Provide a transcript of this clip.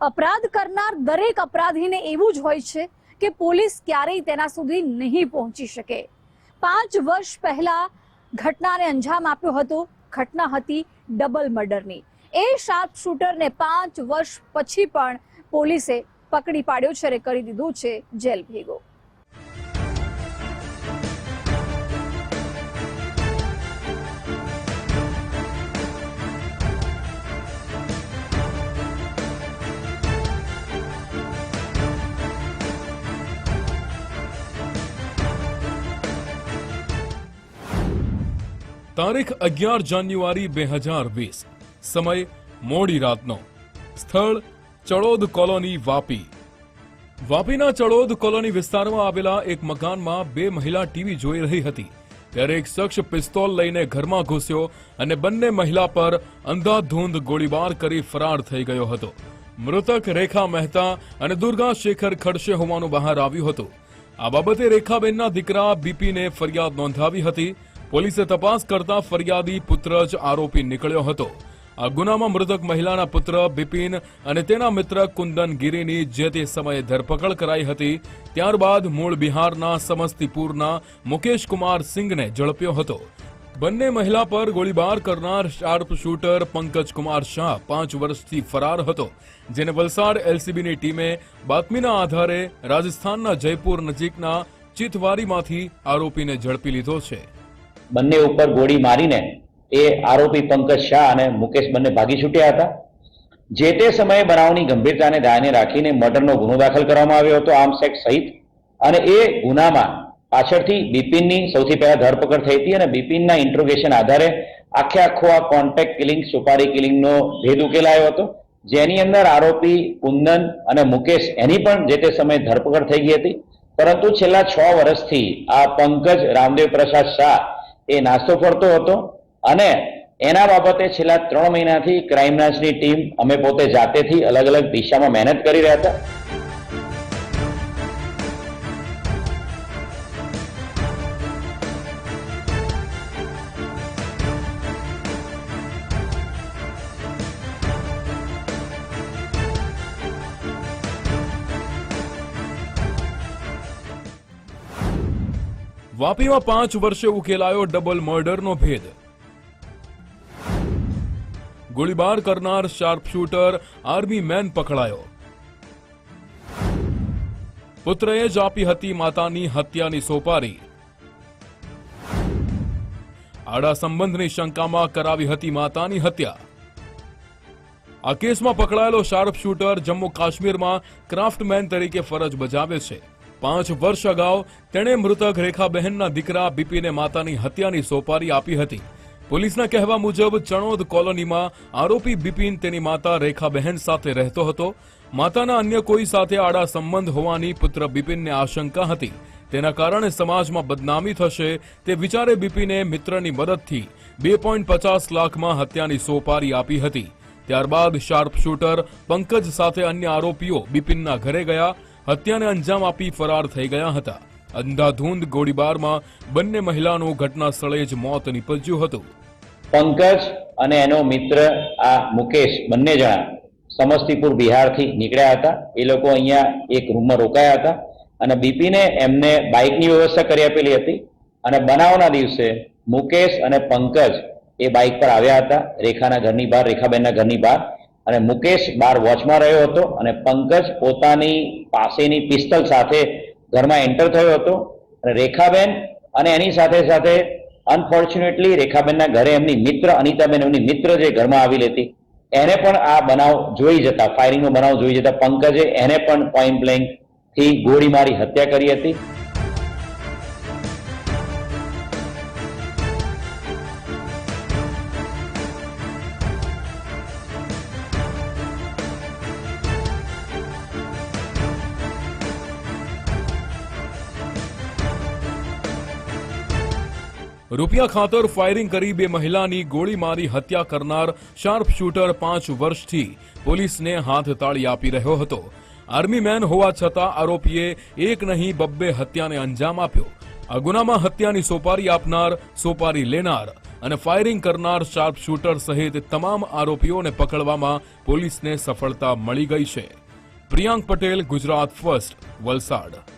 અપરાધ કરનાર દરેક અપરાધીને એવું જ હોય છે કે પોલીસ ક્યારેય તેના સુધી નહીં પહોંચી શકે. પાંચ વર્ષ પહેલા ઘટનાને અંજામ આપ્યો હતો. ઘટના હતી ડબલ મર્ડરની. એ શાર્પ શૂટરને પાંચ વર્ષ પછી પણ પોલીસે પકડી પાડ્યો છે અને કરી દીધું છે જેલ ભેગો. તારીખ અગિયાર જાન્યુઆરી બે હજાર વીસ. સમય મોડી રાતનો. સ્થળ ચડોદ કોલોની, વાપી. વાપીના ચડોદ કોલોની વિસ્તારમાં આવેલા એક મકાનમાં બે મહિલા ટીવી જોઈ રહી હતી. ત્યારે એક શખ્સ પિસ્તોલ લઈને ઘરમાં ઘૂસ્યો અને બંને મહિલા પર અંધાધૂંધ ગોળીબાર કરી ફરાર થઈ ગયો હતો. મૃતક રેખા મહેતા અને દુર્ગા શેખર ખડશે હોવાનું બહાર આવ્યું હતું. આ બાબતે રેખાબેનના દીકરા બીપીને ફરિયાદ નોંધાવી હતી. પોલીસે તપાસ કરતા ફરિયાદી પુત્ર જ આરોપી નીકળ્યો હતો. આ ગુનામાં મૃતક મહિલાના પુત્ર બિપિન અને તેના મિત્ર કુંદન ગીરીની જે તે સમયે ધરપકડ કરાઈ હતી, ત્યારબાદ મૂળ બિહારના સમસ્તીપુરના મુકેશ કુમાર સિંઘને ઝડપ્યો હતો. બંને મહિલા પર ગોળીબાર કરનાર શાર્પ શૂટર પંકજ કુમાર શાહ પાંચ વર્ષથી ફરાર હતો, જેને વલસાડ એલસીબીની ટીમે બાતમીના આધારે રાજસ્થાનના જયપુર નજીકના ચિતવારીમાંથી આરોપીને ઝડપી લીધો છે. બંને ઉપર ગોળી મારીને એ આરોપી પંકજ શાહ અને મુકેશ બંને ભાગી છૂટ્યા હતા. જે તે સમયે બનાવની ગંભીરતાને ધ્યાને રાખીને મર્ડરનો ગુનો દાખલ કરવામાં આવ્યો હતો, આર્મ્સ એક્ટ સહિત. અને એ ગુનામાં પાછળથી બિપિનની સૌથી પહેલા ધરપકડ થઈ હતી અને બિપિનના ઇન્ટ્રોગેશન આધારે આખે આખો આ કોન્ટેક્ટ કિલિંગ, સુપારી કિલિંગનો ભેદ ઉકેલાયો હતો. જેની અંદર આરોપી કુંદન અને મુકેશ એની પણ જે તે સમયે ધરપકડ થઈ ગઈ હતી. પરંતુ છેલ્લા છ વર્ષથી આ પંકજ રામદેવ પ્રસાદ શાહ એ નાસ્તો ફરતો હતો અને એના બાબતે છેલ્લા ત્રણ મહિનાથી ક્રાઇમ બ્રાન્ચની ટીમ અમે પોતે જાતેથી અલગ અલગ દિશામાં મહેનત કરી રહ્યા હતા. વાપીમાં પાંચ વર્ષે ઉકેલાયો ડબલ મર્ડરનો ભેદ. ગોળીબાર કરનાર શાર્પ શૂટર આર્મી મેન પકડાયો. પુત્રએ જ આપી હતી માતાની હત્યાની સોપારી. આડા સંબંધની શંકામાં કરાવી હતી માતાની હત્યા. આ કેસમાં પકડાયેલો શાર્પ શૂટર જમ્મુ કાશ્મીરમાં ક્રાફ્ટમેન તરીકે ફરજ બજાવે છે. પાંચ વર્ષ અગાઉ તેણે મૃતક રેખાબહેનના દીકરા બીપીને માતાની હત્યાની સોપારી આપી હતી. પોલીસના કહેવા મુજબ, ચણોદ કોલોનીમાં આરોપી બિપિન તેની માતા રેખાબહેન સાથે રહેતો હતો. માતાના અન્ય કોઈ સાથે આડા સંબંધ હોવાની પુત્ર બિપિનને આશંકા હતી. તેના કારણે સમાજમાં બદનામી થશે તે વિચારે બિપિને મિત્રની મદદથી બે પોઈન્ટ પચાસ લાખમાં હત્યાની સોપારી આપી હતી. ત્યારબાદ શાર્પ શૂટર પંકજ સાથે અન્ય આરોપીઓ બિપિનના ઘરે ગયા. હત્યાને અંજામ આપી ફરાર થઈ ગયા હતા. અંધાધૂંધ ગોળીબારમાં બંને મહિલાનું ઘટના સ્થળે જ મોત નીપજ્યું હતું. પંકજ અને એનો મિત્ર આ મુકેશ બંને જણા સમસ્તીપુર બિહારથી નીકળ્યા હતા. એ લોકો અહીંયા એક રૂમમાં રોકાયા હતા અને બીપીને એમને બાઇકની વ્યવસ્થા કરી આપેલી હતી અને બનાવના દિવસે મુકેશ અને પંકજ એ બાઇક પર આવ્યા હતા. રેખાના ઘરની બહાર, રેખાબેનના ઘરની બહાર. અને મુકેશ બાર વોચમાં રહ્યો હતો અને પંકજ પોતાની પાસેની પિસ્તલ સાથે ઘરમાં એન્ટર થયો હતો. અને રેખાબેન અને એની સાથે સાથે અનફોર્ચ્યુનેટલી રેખાબેનના ઘરે એમની મિત્ર અનિતાબેન એમની મિત્ર જે ઘરમાં આવેલી હતી, એને પણ આ બનાવ જોઈ જતા ફાયરિંગનો બનાવ જોઈ જતા પંકજે એને પણ પોઈન્ટ બ્લેન્ક ગોળી મારી હત્યા કરી હતી. રૂપિયા ખાતર ફાયરિંગ કરી બે મહિલાની ગોળી મારી હત્યા કરનાર શાર્પ શૂટર પાંચ વર્ષથી પોલીસને હાથ તાળી આપી રહ્યો હતો. આર્મી મેન હોવા છતાં આરોપીએ એક નહીં, બબ્બે હત્યાને અંજામ આપ્યો. આ ગુનામાં હત્યાની સોપારી આપનાર, સોપારી લેનાર અને ફાયરિંગ કરનાર શાર્પ શૂટર સહિત તમામ આરોપીઓને પકડવામાં પોલીસને સફળતા મળી ગઈ છે. પ્રિયાંક પટેલ, ગુજરાત ફર્સ્ટ, વલસાડ.